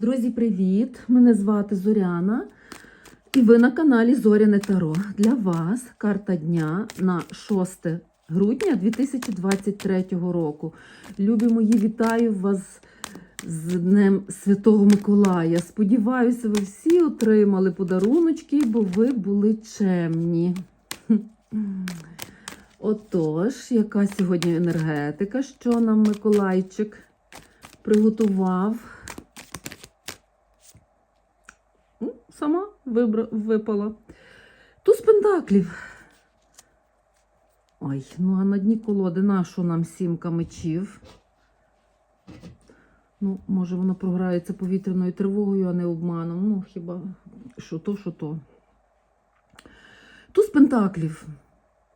Друзі, привіт! Мене звати Зоряна. І ви на каналі Зоряне Таро. Для вас карта дня на 6 грудня 2023 року. Любі мої, вітаю вас з Днем Святого Миколая. Сподіваюся, ви всі отримали подаруночки, бо ви були чемні. Отож, яка сьогодні енергетика, що нам Миколайчик приготував? Ну, Випала. Туз пентаклів. Ой, ну а на дні колоди нашу нам сімка мечів. Ну, може, воно програється повітряною тривогою, а не обманом. Ну, хіба що то, що то. Туз пентаклів.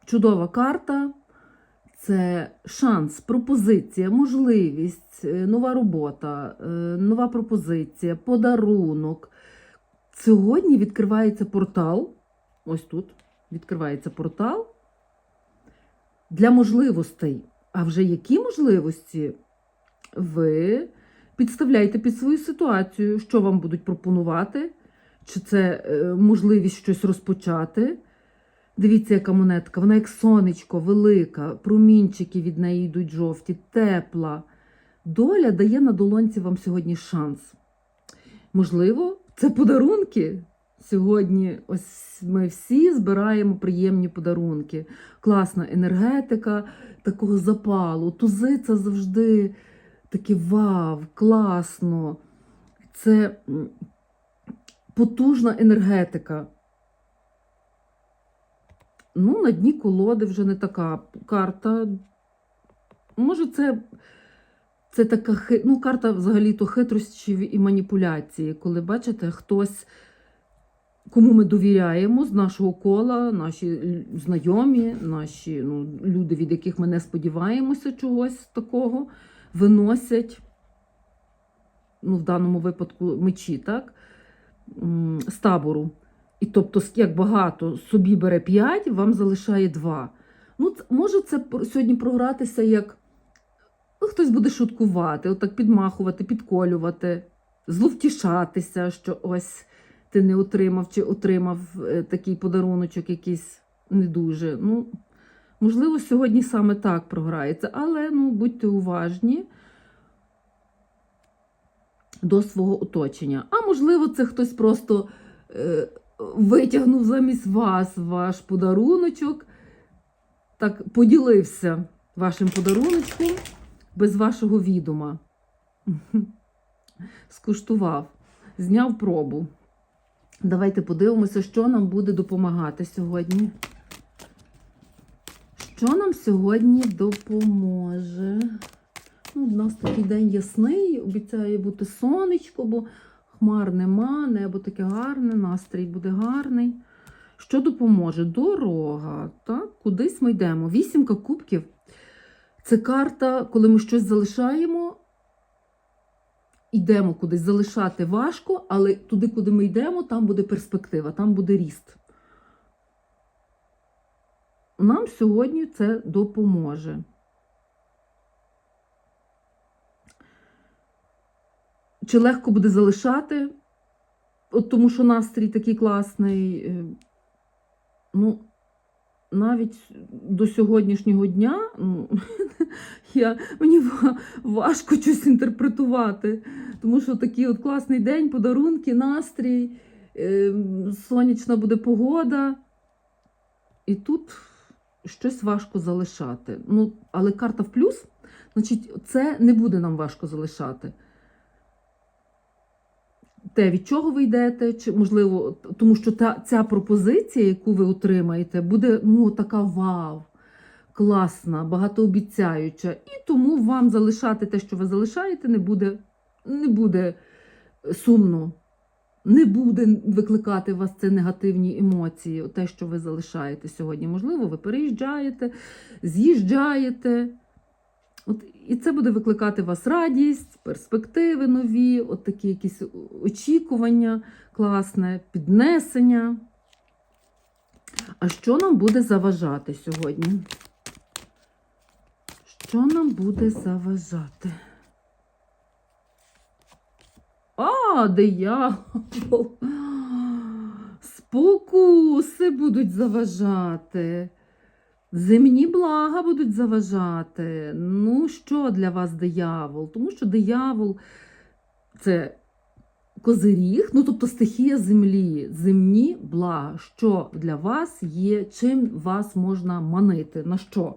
Чудова карта. Це шанс, пропозиція, можливість, е, нова робота, е, нова пропозиція, подарунок. Сьогодні відкривається портал. Ось тут відкривається портал для можливостей. А вже які можливості ви підставляєте під свою ситуацію, що вам будуть пропонувати? Чи це е, можливість щось розпочати? Дивіться, яка монетка. Вона як сонечко, велика, промінчики від неї йдуть жовті, тепла. Доля дає на долонці вам сьогодні шанс. Можливо, це подарунки. Сьогодні ось ми всі збираємо приємні подарунки. Класна енергетика такого запалу. Тузи це завжди таке вау, класно. Це потужна енергетика. Ну, на дні колоди вже не така карта. Може, це, це така ну, карта взагалі-то хитрощів і маніпуляції, коли бачите, хтось, кому ми довіряємо з нашого кола, наші знайомі, наші ну, люди, від яких ми не сподіваємося чогось такого, виносять, ну, в даному випадку мечі, так? з табору. І тобто, як багато собі бере 5, вам залишає 2. Ну, може це сьогодні програтися, як ну, хтось буде шуткувати, отак підмахувати, підколювати, зловтішатися, що ось ти не отримав чи отримав е, такий подаруночок якийсь не дуже. Ну, можливо, сьогодні саме так програється, але ну, будьте уважні до свого оточення. А можливо, це хтось просто е, витягнув замість вас ваш подаруночок, так поділився вашим подаруночком без вашого відома. Скуштував, зняв пробу. Давайте подивимося, що нам буде допомагати сьогодні. Що нам сьогодні допоможе? Ну, у нас такий день ясний, обіцяє бути сонечко, бо хмар нема, небо таке гарне, настрій буде гарний. Що допоможе? Дорога. Так? Кудись ми йдемо. Вісімка кубків. Це карта, коли ми щось залишаємо, йдемо кудись. Залишати важко, але туди, куди ми йдемо, там буде перспектива, там буде ріст. Нам сьогодні це допоможе. Чи легко буде залишати, от тому що настрій такий класний. е, Ну, навіть до сьогоднішнього дня ну, я, мені важко щось інтерпретувати. Тому що такий от класний день, подарунки, настрій, е, сонячна буде погода. І тут щось важко залишати. Ну, але карта в плюс, значить, це не буде нам важко залишати те, від чого ви йдете, чи можливо, тому що та ця пропозиція, яку ви отримаєте, буде ну така вау, класна, багатообіцяюча. І тому вам залишати те, що ви залишаєте, не буде, не буде сумно. Не буде викликати у вас це негативні емоції, те, що ви залишаєте сьогодні. Можливо, ви переїжджаєте, з'їжджаєте. От, і це буде викликати у вас радість, перспективи нові, от такі якісь очікування класне, піднесення. А що нам буде заважати сьогодні? Що нам буде заважати? А, диявол. Спокуси будуть заважати. Земні блага будуть заважати. Ну, що для вас диявол? Тому що диявол це козиріг, ну тобто стихія землі, земні блага. Що для вас є, чим вас можна манити? На що?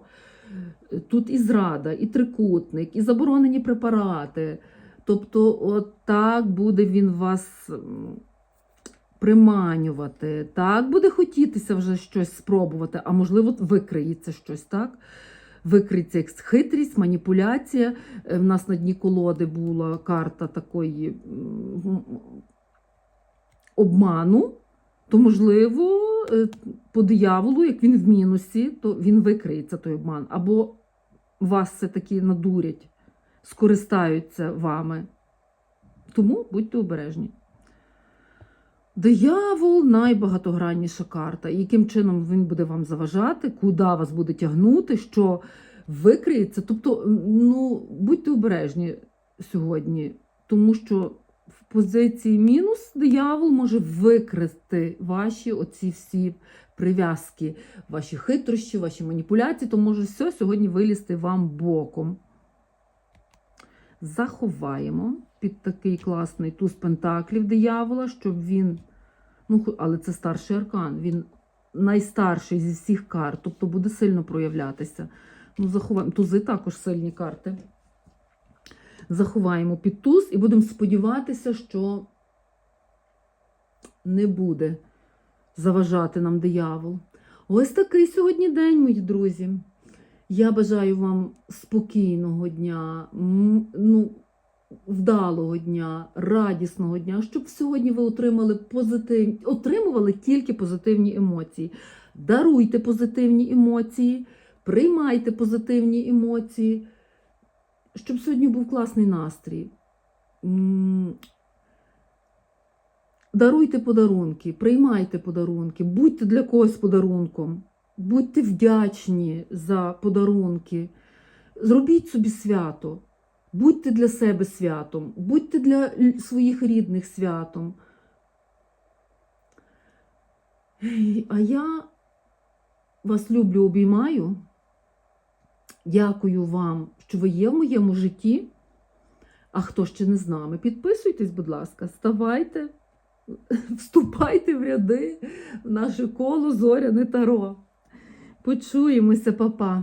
Тут і зрада, і трикутник, і заборонені препарати. Тобто, от так буде він вас приманювати, так буде хотітися вже щось спробувати, а можливо, викриється щось, так? Викриється як хитрість, маніпуляція. Е, В нас на дні колоди була карта такої обману, то, можливо, е, по дияволу, як він в мінусі, то він викриється той обман. Або вас все-таки надурять, скористаються вами. Тому будьте обережні. Диявол найбагатогранніша карта. Яким чином він буде вам заважати, куди вас буде тягнути, що викриється. Тобто, ну, будьте обережні сьогодні, тому що в позиції мінус диявол може викрити ваші оці всі прив'язки, ваші хитрощі, ваші маніпуляції, то може все сьогодні вилізти вам боком. Заховаємо під такий класний туз пентаклів диявола, щоб він. Ну, але це старший аркан. Він найстарший зі всіх карт, тобто буде сильно проявлятися. Ну, заховаємо. Тузи також сильні карти. Заховаємо під туз і будемо сподіватися, що не буде заважати нам диявол. Ось такий сьогодні день, мої друзі. Я бажаю вам спокійного дня, ну, вдалого дня, радісного дня, щоб сьогодні ви отримали позитив... отримували тільки позитивні емоції. Даруйте позитивні емоції, приймайте позитивні емоції, щоб сьогодні був класний настрій. Даруйте подарунки, приймайте подарунки, будьте для когось подарунком, будьте вдячні за подарунки, зробіть собі свято, будьте для себе святом, будьте для своїх рідних святом. А я вас люблю, обіймаю. Дякую вам, що ви є в моєму житті. А хто ще не з нами, підписуйтесь, будь ласка, ставайте, вступайте в ряди в наше коло зоряне таро. Почуємося, папа.